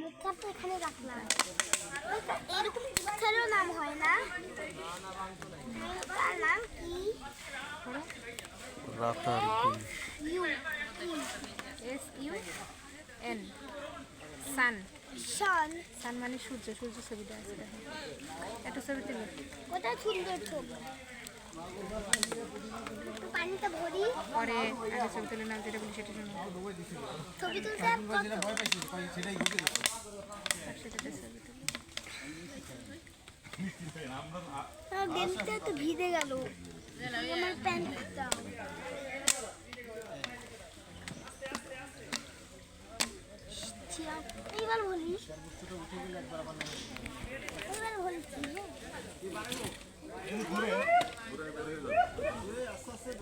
মুখটা তো এখানে রাখলাম। এরকম পিঠারও নাম হয় না। তার নাম কি? রাতার U S U N sun শন সান মানে সূর্য সূর্য ছবিটা আছে দেখো। একটা ছবি তুলো কোথায় সুন্দর ছবি। পরে আগে ছবি তুলে নাম যেটা বলি সেটা শুনব ছবি তুলতে তুলো গেমটা তো ভিজে গেল। আমার প্যান্টটা এইবার বলি। এইবার বলছি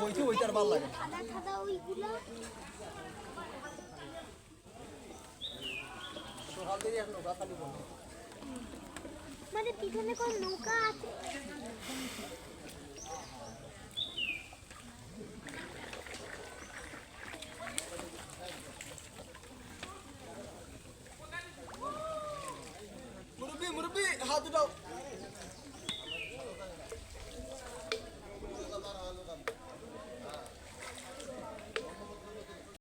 বইতে ওইটার ভালো লাগে। মানে পিছনে কোন নৌকা আছে? মুরব্বি মুরব্বি হাত উঠাও।